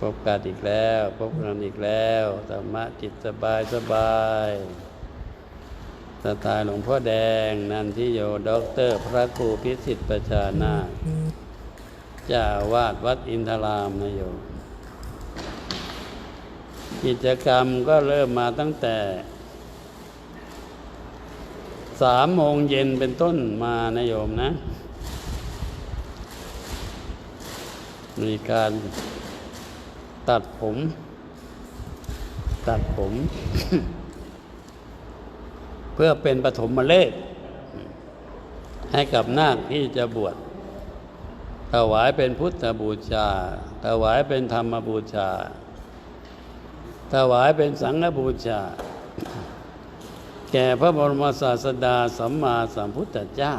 พบกันอีกแล้ว พบกันอีกแล้วธรรมะจิตสบายสบายสไตล์หลวงพ่อแดง นันทิโยด็อกเตอร์ พระครูพิสิทธิ์ประชานาจ้าอาวาดวัดอินทรามนะโยมกิจกรรมก็เริ่มมาตั้งแต่สามโมงเย็นเป็นต้นมานะโยมนะ มีการ ตัดผม ตัดผม เพื่อเป็นปฐมฤกษ์ให้กับนาคที่จะบวชถวายเป็นพุทธบูชา ถวายเป็นธรรมบูชา ถวายเป็นสังฆบูชา แก่พระบรมศาสดาสัมมาสัมพุทธเจ้า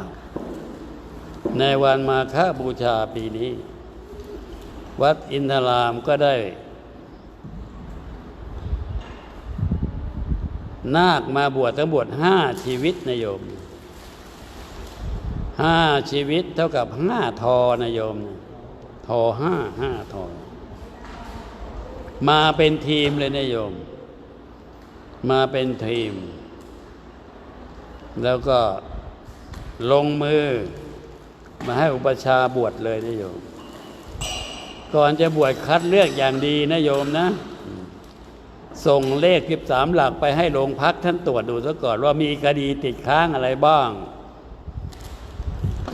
ในวันมาฆบูชาปีนี้ วัดอินทรามก็ได้ นาคมาบวชทั้งบวชห้าชีวิตนะโยมห้าชีวิตเท่ากับห้าทอนะโยมทอห้าห้าทอมาเป็นทีมเลยนะโยม มาเป็นทีม แล้วก็ลงมือ มาให้อุปชาบวชเลยนะโยม ก่อนจะบวชคัดเลือกอย่างดีนะโยมนะ ส่งเลขสิบสามหลักไปให้โรงพักท่านตรวจดูซะก่อนว่ามีคดีติดค้างอะไรบ้าง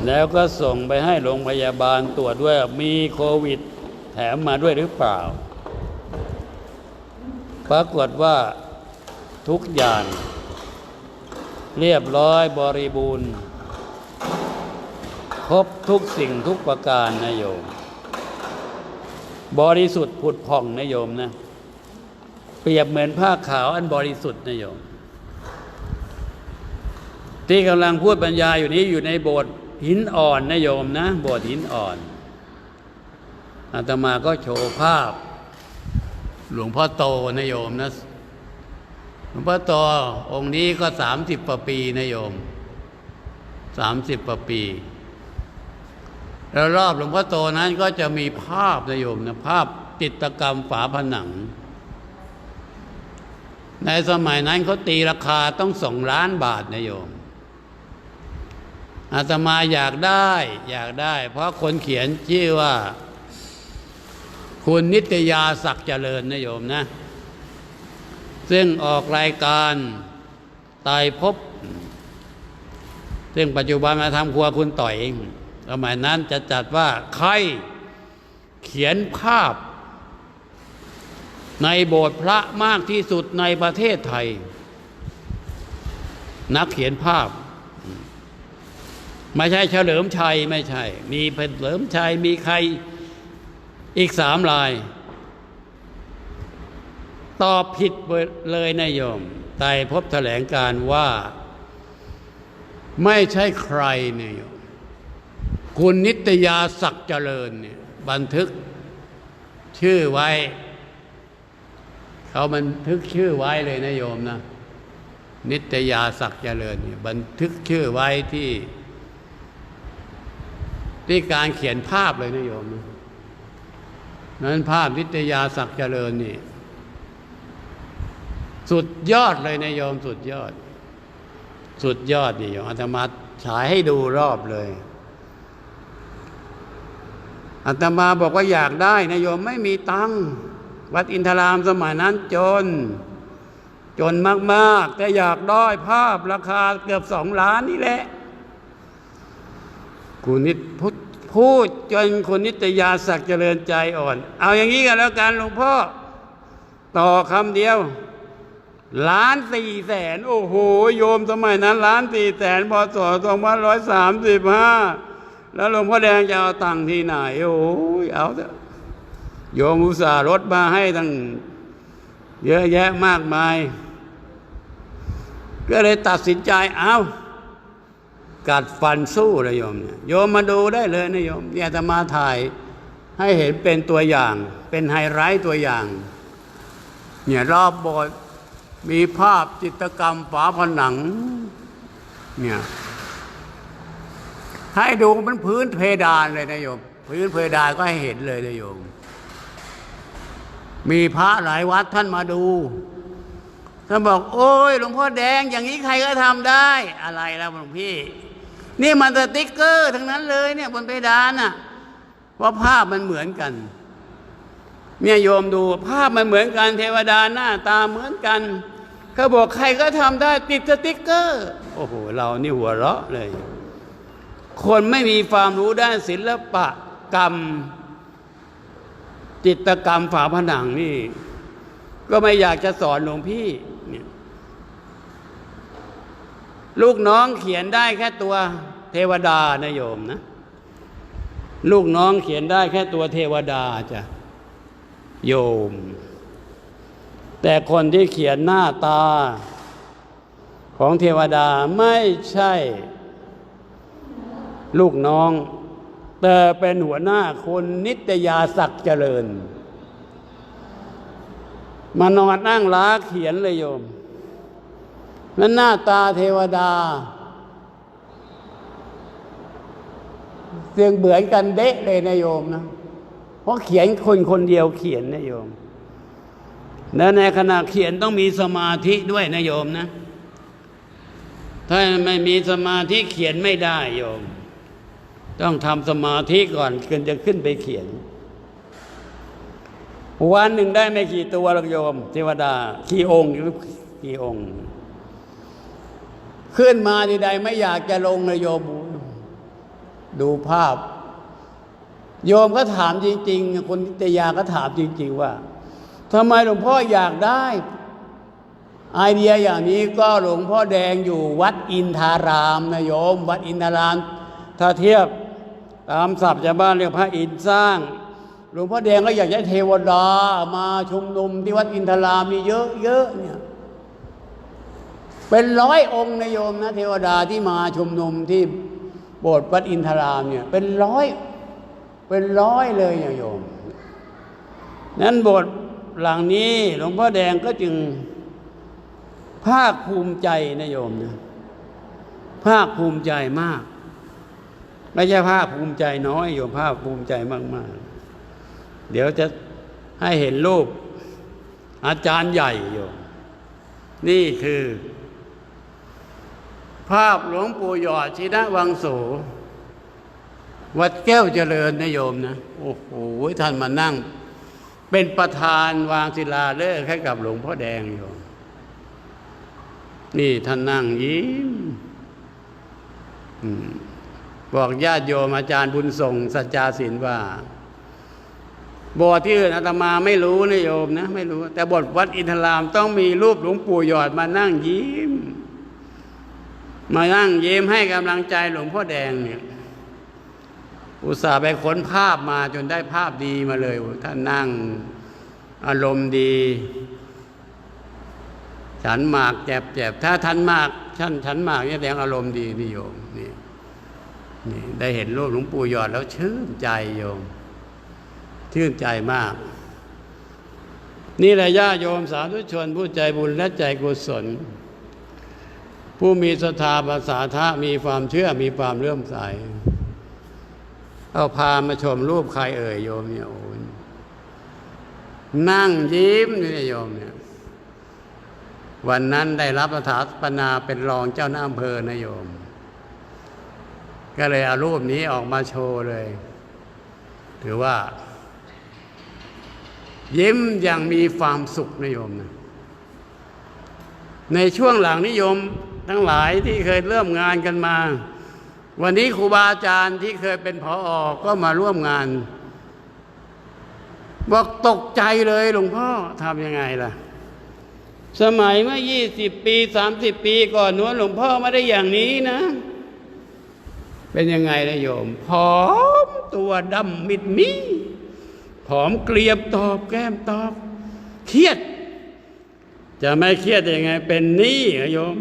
แล้วก็ส่งไปให้โรงพยาบาลตรวจด้วยมีโควิด แถมมาด้วยหรือเปล่า ปรากฏว่าทุกอย่างเรียบร้อยบริบูรณ์ ครบทุกสิ่งทุกประการนะโยม บริสุทธิ์ผุดผ่องนะโยมนะ เปรียบเหมือนผ้าขาวอันบริสุทธิ์นะโยม ที่กำลังพูดบรรยายอยู่นี้อยู่ในโบสถ์หินอ่อนนะโยมนะ โบสถ์หินอ่อนอาตมาก็โชว์ภาพ หลวงพ่อโตนะโยมนะ หลวงพ่อโตองค์นี้ก็สามสิบปีนะโยมสามสิบปี แล้วรอบหลวงพ่อโตนั้นก็จะมีภาพนะโยมนะภาพจิตกรรมฝาผนัง ในสมัยนั้นเขาตีราคาต้องสองล้านบาทนะโยมอาตมาอยากได้อยากได้ เพราะคนเขียนชื่อว่า คุณนิตยาศักดิ์เจริญนะโยมนะ ซึ่งออกรายการตายพบ ซึ่งปัจจุบันมาทำครัวคุณต่อยเอง สมัยนั้นจะจัดว่าใครเขียนภาพ ในโบสถ์พระมากที่สุดในประเทศไทย นักเขียนภาพ ไม่ใช่เฉลิมชัยไม่ใช่ มีเฉลิมชัยมีใครอีกสามลาย ตอบผิดเลยนายโยมไต่พบแถลงการว่า ไม่ใช่ใครนี่ยโยม คุณนิตยาศักดิ์เจริญเนี่ยบันทึกชื่อไว้ เขาบันทึกชื่อไว้เลยนะโยมนะ นิตยาศักดิ์เจริญเนี่ยบันทึกชื่อไว้ที่ ที่การเขียนภาพเลยนะโยมนะนั้นภาพนิตยาศักดิ์เจริญนี่ สุดยอดเลยนะโยมสุดยอด สุดยอดนี่โยมอาตมาฉายให้ดูรอบเลย อาตมาบอกว่าอยากได้นะโยมไม่มีตังค์วัดอินทรามสมัยนั้นจน จนมากๆ แต่อยากได้ภาพราคาเกือบสองล้านนี่แหละ คุณนิดพูดพูดจนคุณนิตยาศักดิ์เจริญใจอ่อน เอาอย่างนี้กันแล้วกันหลวงพ่อ ต่อคำเดียวล้านสี่แสน โอ้โห โยมสมัยนั้นล้านสี่แสนพศสองพันร้อยสามสิบห้า แล้วหลวงพ่อแดงจะเอาตังค์ที่ไหนโอ้ยเอาเถอะโยมอุตส่าห์รถมาให้ตั้งเยอะแยะมากมาย ก็เลยตัดสินใจเอากัดฟันสู้เลยโยมเนี่ยโยมมาดูได้เลยนะโยมเนี่ยจะมาถ่ายให้เห็นเป็นตัวอย่าง เป็นไฮไลท์ตัวอย่าง เนี่ยรอบโบสถ์มีภาพจิตกรรมฝาผนัง เนี่ย ให้ดูเป็นพื้นเพดานเลยนะโยม พื้นเพดานก็ให้เห็นเลยนะโยม มีพระหลายวัดท่านมาดูท่านบอก โอ้ยหลวงพ่อแดงอย่างนี้ใครก็ทำได้ อะไรแล้วหลวงพี่ นี่มันสติ๊กเกอร์ทั้งนั้นเลยเนี่ยบนเพดานน่ะว่าภาพมันเหมือนกันเนี่ยโยมดูภาพมันเหมือนกันเทวดาหน้าตาเหมือนกันเขาบอกใครก็ทำได้ติดสติ๊กเกอร์ โอ้โห เรานี่หัวเราะเลย คนไม่มีความรู้ด้านศิลปะกรรม จิตกรรมฝาผนังนี่ ก็ไม่อยากจะสอนหลวงพี่เนี่ยลูกน้องเขียนได้แค่ตัวเทวดานะโยมนะ ลูกน้องเขียนได้แค่ตัวเทวดาจ้ะโยม แต่คนที่เขียนหน้าตาของเทวดาไม่ใช่ ลูกน้อง แต่เป็นหัวหน้าคนนิตยาศักดิ์เจริญ มานอนนั่งล้าเขียนเลยโยมนั้นหน้าตาเทวดาเสียงเหมือนกันเดะเลยนะโยมนะ เพราะเขียนคนคนเดียวเขียนนะโยม และในขณะเขียนต้องมีสมาธิด้วยนะโยมนะ ถ้าไม่มีสมาธิเขียนไม่ได้โยม ต้องทำสมาธิก่อนจึงจะขึ้นไปเขียน วันหนึ่งได้ไม่กี่ตัวหรอกโยมเทวดากี่องค์หรือกี่องค์ ขึ้นมาทีใดไม่อยากจะลงเลยโยม ดูภาพ โยมก็ถามจริง ๆ คนนิตยาก็ถามจริง ๆ ว่าทำไมหลวงพ่ออยากได้ไอเดียอย่างนี้ก็หลวงพ่อแดงอยู่วัดอินทารามนะโยม วัดอินทาราม ถ้าเทียบ ตามศัพท์ชาวบ้านเรียกพระอินทร์สร้าง หลวงพ่อแดงก็อยากให้เทวดามาชุมนุมที่วัดอินทรามนี่เยอะๆเนี่ยเป็นร้อยองค์นโยมนะเทวดาที่มาชุมนุมที่โบสถ์วัดอินทรามเนี่ยเป็นร้อยเป็นร้อยเลยเนี่ยโยม นั้นโบสถ์หลังนี้หลวงพ่อแดงก็จึงภาคภูมิใจนะโยมนะภาคภูมิใจมาก ไม่ใช่ภาคภูมิใจน้อยโยมภาคภูมิใจมาก ๆ เดี๋ยวจะให้เห็นรูปอาจารย์ใหญ่โยมนี่คือ ภาพหลวงปู่หยอดชินะวังโสวัดแก้วเจริญนะโยมนะ โอ้โหท่านมานั่ง เป็นประธานวางศิลาฤกษ์ให้กับหลวงพ่อแดงโยม นี่ท่านนั่งยิ้ม อืม บอกญาติโยมอาจารย์บุญส่งสัจจาศิลว่าบทที่อื่นอาตมาไม่รู้นะโยมนะไม่รู้ แต่บทวัดอินทรามต้องมีรูปหลวงปู่หยอดมานั่งยิ้ม มานั่งยิ้มให้กำลังใจหลวงพ่อแดงเนี่ยอุตส่าห์ไปค้นภาพมาจนได้ภาพดีมาเลยท่านนั่งอารมณ์ดีฉันหมากแจบแจบถ้าท่านมากท่านฉันหมากเนี่ยแดงอารมณ์ดีนิโยม นี่ได้เห็นรูปหลวงปู่หยอดแล้วชื่นใจโยม ชื่นใจมาก นี่แหละญาโยมสาธุชนผู้ใจบุญและใจกุศล ผู้มีศรัทธาภาษาทะมีความเชื่อมีความเลื่อมใส เอาพามาชมรูปใครเอ่ยโยมเนี่ยโอ้ยนั่งยิ้มนี่โยมเนี่ย วันนั้นได้รับสถาปนาเป็นรองเจ้าหน้าอำเภอนะโยม ก็เลยเอารูปนี้ออกมาโชว์เลย ถือว่า ยิ้มอย่างมีความสุขนะโยมนะในช่วงหลังนิยมทั้งหลายที่เคยเริ่มงานกันมา วันนี้ครูบาอาจารย์ที่เคยเป็นผออก็มาร่วมงาน บอกตกใจเลยหลวงพ่อทำยังไงล่ะ สมัยเมื่อยี่สิบปีสามสิบปีก่อนนู้นหลวงพ่อไม่ได้อย่างนี้นะ เป็นยังไงนะโยมผอมตัวดำมิดมีผอมเกลียบตอบแก้มตอบเครียด จะไม่เครียดยังไง เป็นหนี้เหรอโยม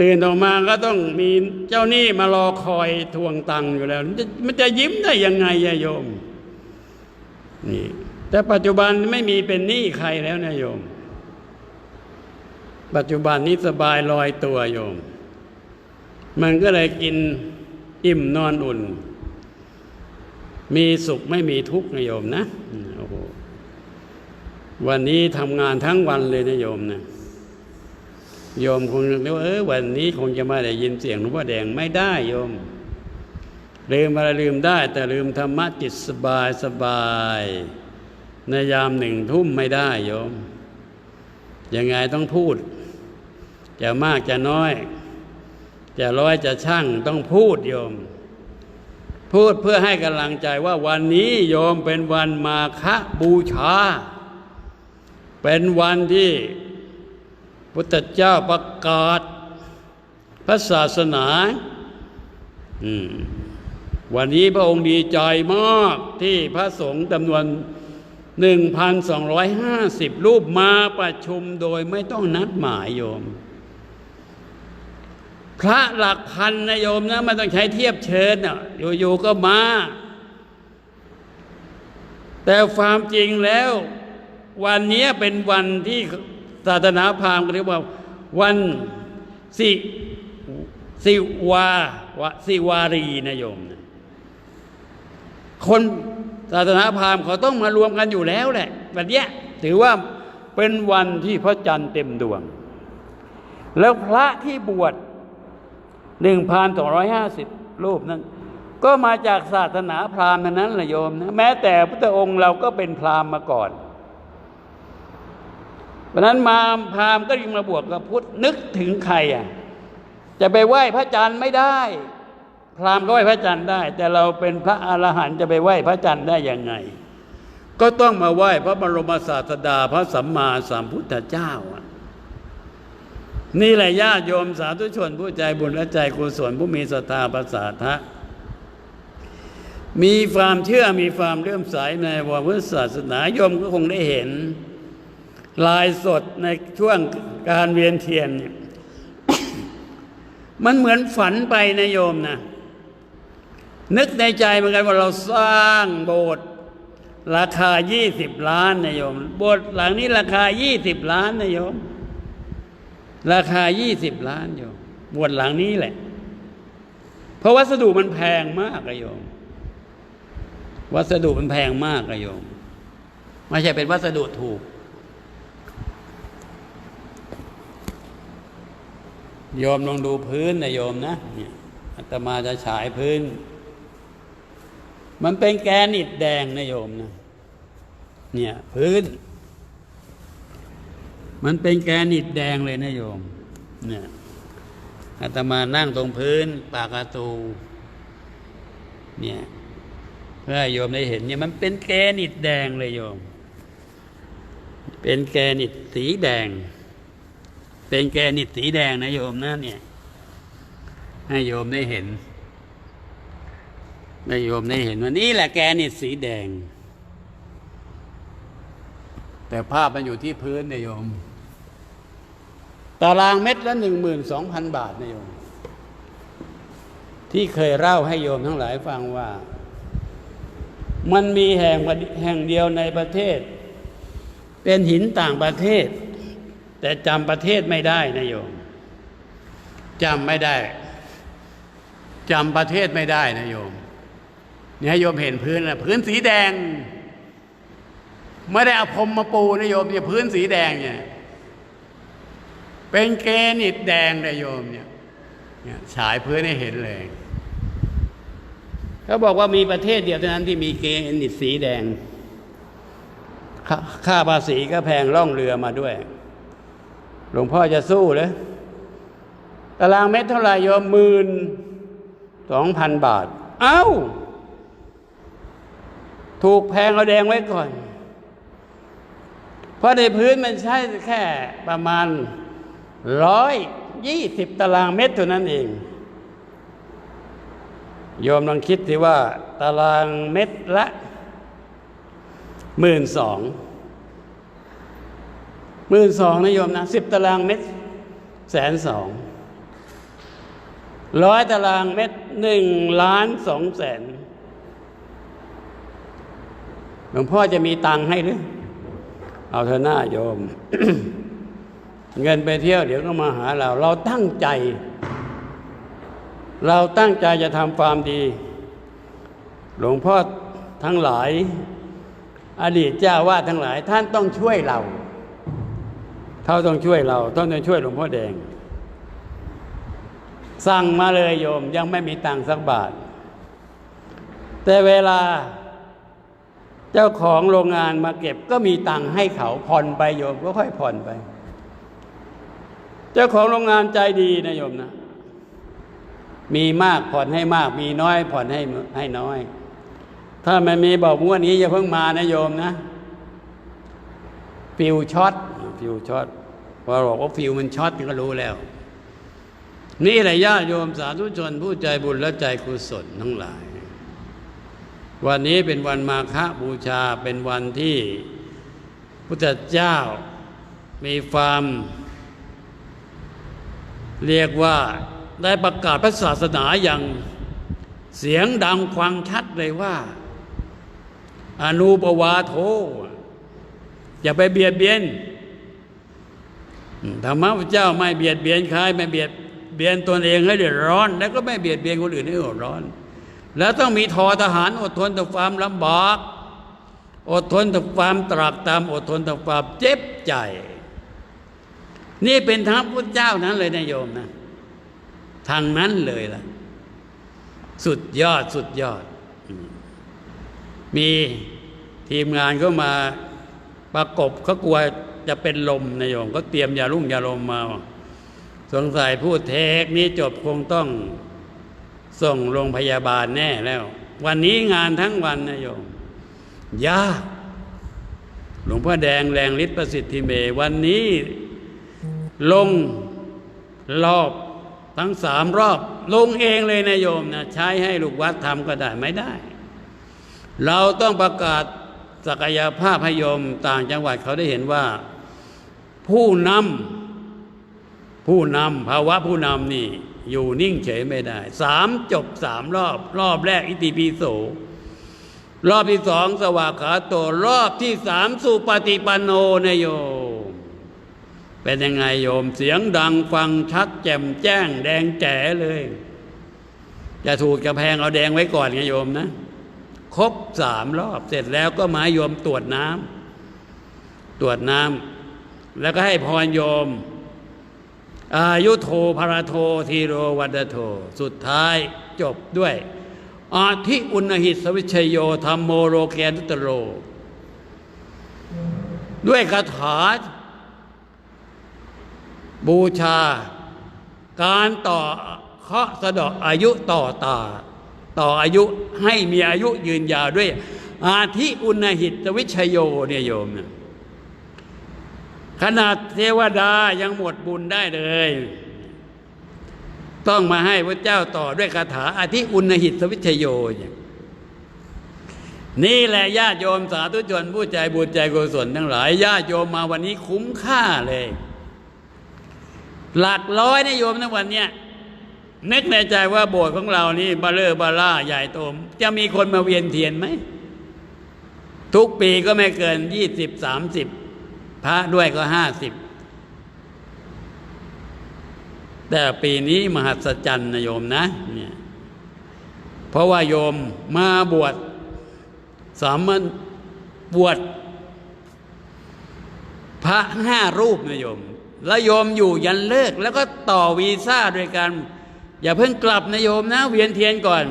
ตื่นออกมาก็ต้องมีเจ้าหนี้มารอคอยทวงตังค์อยู่แล้ว มันจะยิ้มได้ยังไงอะโยมนี่แต่ปัจจุบันไม่มีเป็นหนี้ใครแล้วนะโยม ปัจจุบันนี้สบายลอยตัวโยม มันก็เลยกินอิ่มนอนอุ่น มีสุขไม่มีทุกข์นะโยมนะโอ้โหวันนี้ทำงานทั้งวันเลยนะโยมนะโยมคงนึกว่าเออวันนี้คงจะม่ได้ยินเสียงหลวงพ่อแดงไม่ได้โยม ลืมอะไรลืมได้ แต่ลืมธรรมะจิตสบายสบาย ในยามหนึ่งทุ่มไม่ได้โยมยังไงต้องพูด จะมากจะน้อย จะร้อยจะช่างต้องพูดโยม พูดเพื่อให้กำลังใจว่าวันนี้โยมเป็นวันมาฆบูชา เป็นวันที่พุทธเจ้าประกาศพระศาสนาวันนี้พระองค์ดีใจมากที่พระสงฆ์จำนวน 1,250 รูปมาประชุมโดยไม่ต้องนัดหมายโยม พระหลักพันนะโยมนะไม่ต้องใช้เทียบเชิญอะอยู่ๆก็มา แต่ความจริงแล้ว วันนี้เป็นวันที่ศาสนาพราหมณ์เรียกว่า วันสิสิวาวสิวารีนะโยมนะคนศาสนาพราหมณ์เขาต้องมารวมกันอยู่แล้วแหละวันนี้ถือว่าเป็นวันที่พระจันทร์เต็มดวง แล้วพระที่บวช 1,250รูปนั้น ก็มาจากศาสนาพราหมณ์นั้นแหละโยมนะแม้แต่พระองค์เราก็เป็นพราหมณ์มาก่อน เพราะนั้นมาพราหมณ์ก็ยิ่งมาบวชกับพุทธนึกถึงใครอะจะไปไหว้พระจันทร์ไม่ได้ พราหมณ์ก็ไหว้พระจันทร์ได้ แต่เราเป็นพระอรหันต์จะไปไหว้พระจันทร์ได้ยังไง ก็ต้องมาไหว้พระบรมศาสดาพระสัมมาสัมพุทธเจ้าอะ นี่แหละญาติโยมสาธุชนผู้ใจบุญและใจกุศลผู้มีศรัทธาภาษาทะมีความเชื่อมีความเลื่อมใสในวรพุทธศาสนาโยมก็คงได้เห็น ลายสดในช่วงการเวียนเทียนเนี่ยมันเหมือนฝันไปนะโยมนะนึกในใจเหมือนกันว่าเราสร้างโบสถ์ราคา 20 ล้านนะโยม โบสถ์หลังนี้ราคา 20 ล้านนะโยม ราคา 20 ล้านโยมบสถ์หลังนี้แหละ เพราะวัสดุมันแพงมากอะโยม วัสดุมันแพงมากอะโยม ไม่ใช่เป็นวัสดุถูก โยมลองดูพื้นนะโยมนะเนี่ยอาตมาจะฉายพื้น มันเป็นแกรนิตแดงนะโยมนะ เนี่ยพื้น มันเป็นแกนิตแดงเลยนะโยม เนี่ยอาตมานั่งตรงพื้น ปากประตู เนี่ย เพื่อโยมได้เห็นเนี่ย มันเป็นแกนิตแดงเลยโยม เป็นแกนิตสีแดง เป็นแกนิตสีแดงนะโยมนะเนี่ย ให้โยมได้เห็นให้โยมได้เห็นว่านี่แหละแกนิตสีแดง แต่ภาพมันอยู่ที่พื้นนะโยม ตารางเม็ดละหนึ่งหมื่นสองพันบาทนะโยม ที่เคยเล่าให้โยมทั้งหลายฟังว่า มันมีแห่งแห่งเดียวในประเทศ เป็นหินต่างประเทศ แต่จำประเทศไม่ได้นะโยมจำไม่ได้จำประเทศไม่ได้นะโยมเนี่ยโยมเห็นพื้นนะพื้นสีแดง ไม่ได้เอาพรมมาปูนะโยมเนี่ยพื้นสีแดงเนี่ย เป็นเกนิตแดงนะโยมเนี่ยเนี่ยฉายพื้นให้เห็นเลยเขาบอกว่ามีประเทศเดียวเท่านั้นที่มีเกนิตสีแดง ค่าภาษีก็แพงล่องเรือมาด้วย หลวงพ่อจะสู้เลยตารางเมตรเท่าไหร่โยมหมื่นสองพันบาท เอ้า ถูกแพงเอาแดงไว้ก่อน เพราะในพื้นมันใช้แค่ประมาณ ร้อยยี่สิบตารางเมตรเท่านั้นเอง โยมลองคิดสิว่า ตารางเมตรละหมื่นสองหมื่นสองนะโยมนะสิบตารางเมตรแสนสองร้อยตารางเมตรหนึ่งล้านสองแสนหลวงพ่อจะมีตังค์ให้หรือ เอาเถอหน้าโยม เงินไปเที่ยวเดี๋ยวก็มาหาเรา เราตั้งใจ เราตั้งใจจะทำความดี หลวงพ่อทั้งหลาย อดีตเจ้าวาดทั้งหลาย ท่านต้องช่วยเราเขาต้องช่วยเราต้องช่วยหลวงพ่อแดง สั่งมาเลยโยมยังไม่มีตังค์สักบาท แต่เวลาเจ้าของโรงงานมาเก็บก็มีตังค์ให้เขาผ่อนไปโยมก็ค่อยผ่อนไป เจ้าของโรงงานใจดีนะโยมนะ มีมากผ่อนให้มาก มีน้อยผ่อนให้ให้น้อย ถ้ามันมีบอกว่านี้อย่าเพิ่งมานะโยมนะ ฟิวช็อตฟิวช็อตพอบอกว่าฟิวมันช็อตก็รู้แล้ว นี่แหละญาติโยมสาธุชนผู้ใจบุญและใจกุศลทั้งหลาย วันนี้เป็นวันมาฆบูชาเป็นวันที่พุทธเจ้ามีความ เรียกว่าได้ประกาศพระศาสนาอย่างเสียงดังควังชัดเลยว่า อนุปวาโท อย่าไปเบียดเบียนธรรมะพระเจ้าไม่เบียดเบียนใครไม่เบียดเบียนตนเองให้เดือดร้อน แล้วก็ไม่เบียดเบียนคนอื่นให้เดือดร้อน แล้วต้องมีทอทหารอดทนต่อความลำบาก อดทนต่อความตรากตรำอดทนต่อความเจ็บใจ นี่เป็นทางพุทธเจ้านั้นเลยนะโยมนะทางนั้นเลยล่ะ สุดยอดสุดยอด มีทีมงานก็มาประกบเขากลัวจะเป็นลมนะโยม ก็เตรียมยารุ่งยาลมมา สงสัยพูดเทคนี้จบคงต้องส่งโรงพยาบาลแน่แล้ว วันนี้งานทั้งวันนะโยมยากหลวงพ่อแดงแรงฤทธิ์ประสิทธิเมวันนี้ ลงรอบทั้งสามรอบ ลงเองเลยนะโยมนะใช้ให้ลูกวัดทำก็ได้ไม่ได้ เราต้องประกาศศักยภาพให้โยมต่างจังหวัดเขาได้เห็นว่า ผู้นำผู้นำภาวะผู้นำนี่ อยู่นิ่งเฉยไม่ได้สามจบสามรอบ รอบแรกอิติปิโสรอบที่สองสวากขาโต รอบที่สามสุปฏิปันโนนโยม เป็นยังไงโยมเสียงดังฟังชัดแจ่มแจ้ง แดงแจ๋เลยจะถูกจะแพงเอาแดงไว้ก่อนไงโยมนะ ครบสามรอบเสร็จแล้วก็มาโยมตรวจน้ำตรวจน้ำแล้วก็ให้พรโยม อายุโทภรโททีโรวัดโท สุดท้ายจบด้วยอาทิอุณหิตสวิชโยธรรมโมโรแกนุตโร ด้วยคาถา บูชา การต่อเคาะสะเดาะอายุต่อตา ต่ออายุให้มีอายุยืนยาวด้วย อาทิอุณหิตวิชโยเนี่ยโยมนะขนาดเทวดายังหมดบุญได้เลย ต้องมาให้พระเจ้าต่อด้วยคาถาอาทิอุณหิตวิชโยเนี่ยนี่แหละญาติโยมสาธุชนผู้ใจบุญใจกุศลทั้งหลายญาติโยมมาวันนี้คุ้มค่าเลย หลักร้อยนะโยมในวันเนี้ยนึกในใจว่าโบสถ์ของเรานี่บาเลอร์บาล่าใหญ่โตมจะมีคนมาเวียนเทียนไหม ทุกปีก็ไม่เกินยี่สิบสามสิบพระด้วยก็ห้าสิบแต่ปีนี้มหัศจรรย์นะโยมนะเนี่ยเพราะว่าโยมมาบวชสามัญบวชพระห้ารูปนะโยม แล้วโยมอยู่ยันเลิก แล้วก็ต่อวีซ่าด้วยกันอย่าเพิ่งกลับนะโยมนะ เวียนเทียนก่อน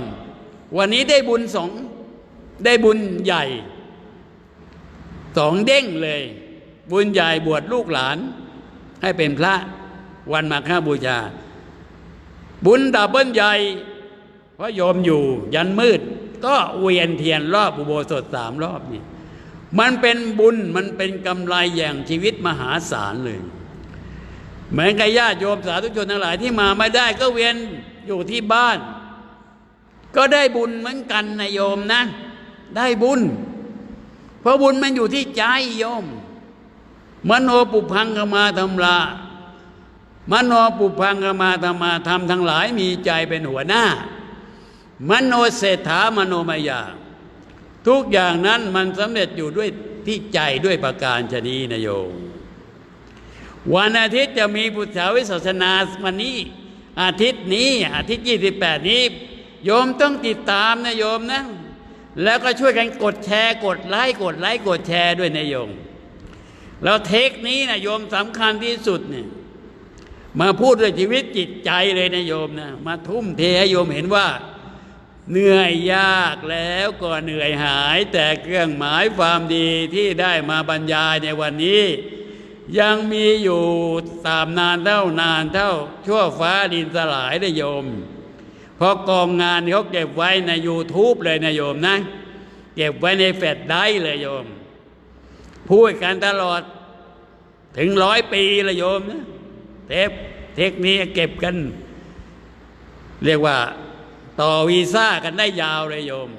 วันนี้ได้บุญสองได้บุญใหญ่สองเด้งเลย บุญใหญ่บวชลูกหลาน ให้เป็นพระวันมาฆบูชา บุญดับเบิลใหญ่เพราะโยมอยู่ยันมืด ก็เวียนเทียนรอบอุโบสถสามรอบนี่มันเป็นบุญมันเป็นกำไรอย่างชีวิตมหาศาลเลย เหมือนกับญาติโยมสาธุชนทั้งหลายที่มาไม่ได้ก็เวียนอยู่ที่บ้าน ก็ได้บุญเหมือนกันนะโยมนะ ได้บุญ เพราะบุญมันอยู่ที่ใจโยม มโนปุพังกมาธรรมลามโนปุพังกมาธรรมาธรรมทั้งหลายมีใจเป็นหัวหน้า มโนเศรษฐามโนมายาทุกอย่างนั้นมันสำเร็จอยู่ด้วยที่ใจด้วยประการชนีนโยม วันอาทิตย์จะมีพุทธาวิศาสนาวันนี้ อาทิตย์นี้อาทิตย์ 28 นี้ โยมต้องติดตามนะโยมนะ แล้วก็ช่วยกันกดแชร์ กดไลค์กดไลค์กดแชร์ด้วยนะโยม แล้วเทคนี้นะโยมสำคัญที่สุดเนี่ยมาพูดด้วยชีวิตจิตใจเลยนะโยมนะมาทุ่มเทให้โยมเห็นว่า เหนื่อยยากแล้วก็เหนื่อยหาย แต่เครื่องหมายความดีที่ได้มาบรรยายในวันนี้ ยังมีอยู่ตามนานเท่านานเท่าชั่วฟ้าดินสลายได้โยม เพราะกองงานเขาเก็บไว้ใน YouTube เลยนะโยมนะ เก็บไว้ในแฟลชไดรฟ์เลยโยม พูดกันตลอดถึงร้อยปีละโยมนะเทปเทคนี้เก็บกัน เรียกว่าต่อวีซ่ากันได้ยาวเลยโยม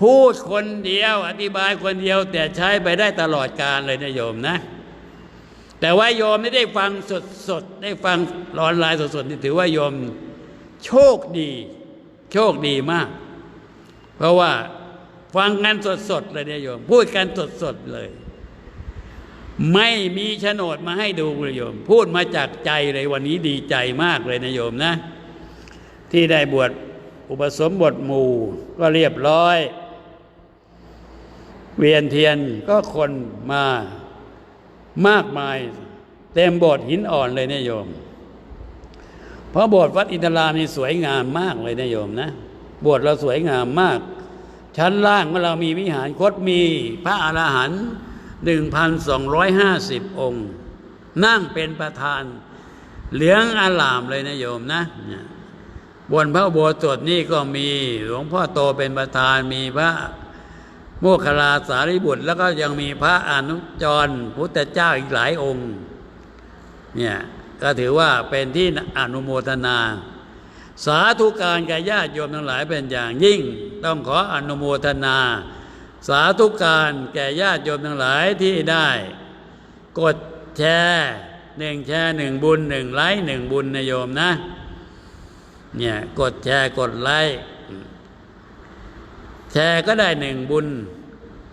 พูดคนเดียวอธิบายคนเดียวแต่ใช้ไปได้ตลอดการเลยนะโยมนะ แต่ว่าโยมไม่ได้ฟังสดสดได้ฟังออนไลน์สดสดๆนี่ถือว่าโยมโชคดี โชคดีมาก เพราะว่าฟังกันสดสดๆเลยเนี่ยโยม พูดกันสดสดๆเลย ไม่มีโฉนดมาให้ดูเลยโยม พูดมาจากใจเลยวันนี้ดีใจมากเลยนะโยมนะ ที่ได้บวชอุปสมบทหมู่ก็เรียบร้อย เวียนเทียนก็คนมา มากมายเต็มโบสถ์หินอ่อนเลยนะโยม เพราะโบสถ์วัดอินทรามนี่สวยงามมากเลยนะโยมนะโบสถ์เราสวยงามมาก ชั้นล่างของเรามีวิหารคดมีพระอรหันต์หนึ่งพันสองร้อยห้าสิบองค์ นั่งเป็นประธาน เหลืองอลามเลยนะโยมนะ บนพระโบสถ์นี่ก็มีหลวงพ่อโตเป็นประธานมีพระ โมคคลาสารีบุตร แล้วก็ยังมีพระอนุจรพุทธเจ้าอีกหลายองค์เนี่ยก็ถือว่าเป็นที่อนุโมทนา สาธุการแก่ญาติโยมทั้งหลายเป็นอย่างยิ่ง ต้องขออนุโมทนา สาธุการแก่ญาติโยมทั้งหลายที่ได้ กดแชร์หนึ่งแชร์หนึ่งบุญหนึ่งไลค์หนึ่งบุญนะโยมนะเนี่ยกดแชร์กดไลค์ แชร์ก็ได้หนึ่งบุญ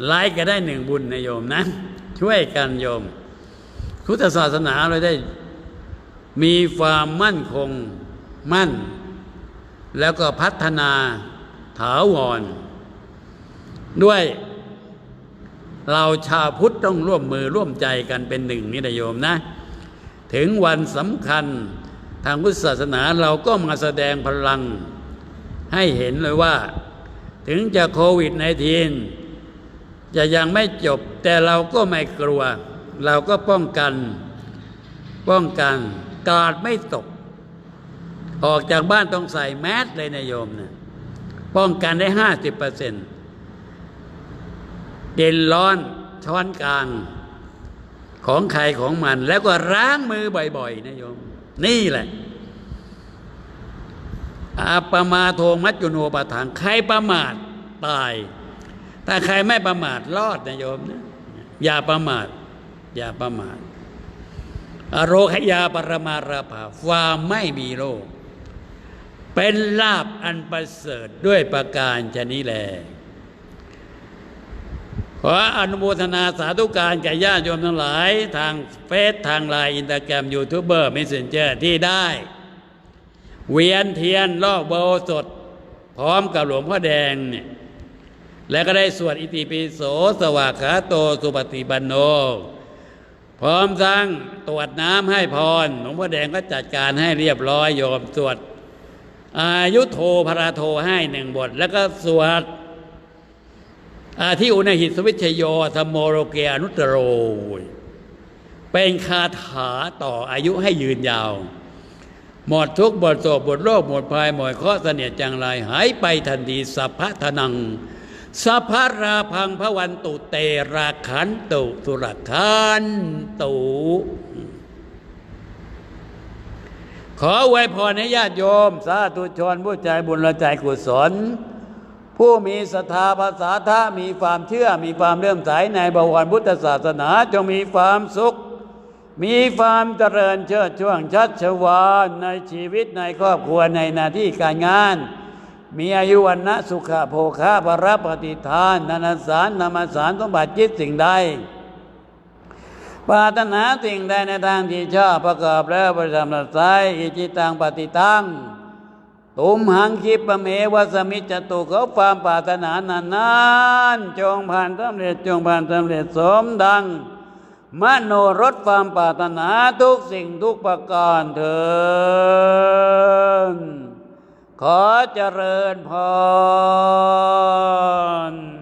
ไลค์ก็ได้หนึ่งบุญนะโยมนะ ช่วยกันโยม พุทธศาสนาเราได้มีความมั่นคงมั่น แล้วก็พัฒนาถาวร ด้วยเราชาวพุทธต้องร่วมมือร่วมใจกันเป็นหนึ่งนี่นะโยมนะ ถึงวันสำคัญทางพุทธศาสนาเราก็มาแสดงพลังให้เห็นเลยว่า ถึงจะโควิดในทีนจะยังไม่จบ แต่เราก็ไม่กลัว เราก็ป้องกัน ป้องกัน กาดไม่ตก ออกจากบ้านต้องใส่แมสเลยนะโยมนะป้องกันได้ห้าสิบเปอร์เซ็นต์เย็นร้อนช้อนกลางของใครของมัน แล้วก็ล้างมือบ่อยๆนะโยม นี่แหละ อาปมาโทมัจจุโนปะถังใครประมาทตาย ถ้าใครไม่ประมาทรอดนะโยมนะอย่าประมาท อย่าประมาทอโรคยาปรมาราภาความไม่มีโรค เป็นลาบอันประเสริฐด้วยประการชนี้แลขออนุโมทนาสาธุการแก่ญาติโยมทั้งหลาย ทางเฟซทางไลน์อินสตาแกรมยูทูบเบอร์เมสเซนเจอร์ที่ได้ เวียนเทียนรอบโบสถพร้อมกับหลวงพ่อแดงเนี่ยและก็ได้สวดอิติปิโสสวากขาโตสุปฏิปันโน พร้อมทั้งตรวจน้ำให้พรหลวงพ่อแดงก็จัดการให้เรียบร้อยโยมสวดอายุโทพระโทให้หนึ่งบท แล้วก็สวดอาที่อุณหิตสวิชโยธรรมโมโรเกอนุตตโร เป็นคาถาต่ออายุให้ยืนยาว หมดทุกข์หมดโศกหมดโรคหมดภัยหมดข้อเสนียดจังไรหายไปทันทีสัพพะทนังสัพพราพังพระวันตุเตราขันตุสุรคันตุขอไวพรให้ญาติโยม สาธุชนผู้ใจบุญละใจกุศล ผู้มีศรัทธาภาษาทะมีความเชื่อมีความเลื่อมใสในบวรพุทธศาสนาจงมีความสุข มีความเจริญเชิดช่วงชัชวานในชีวิตในครอบครัวในหน้าที่การงาน มีอายุวันนะสุขะโภคะปรับปฏิทานนานสารนามสารสมบัติจิตสิ่งใดปรารถนาสิ่งใดในทางที่ชอบประกอบแล้วบริธรรมรัสไซอิจิตังปฏิตังตุมหังคิปะเมวสมิจตุเขาความปรารถนานานานจงผ่านสำเร็จจงผ่านสำเร็จสมดัง มโนรสความปรารถนาทุกสิ่งทุกประการเถิดขอเจริญพร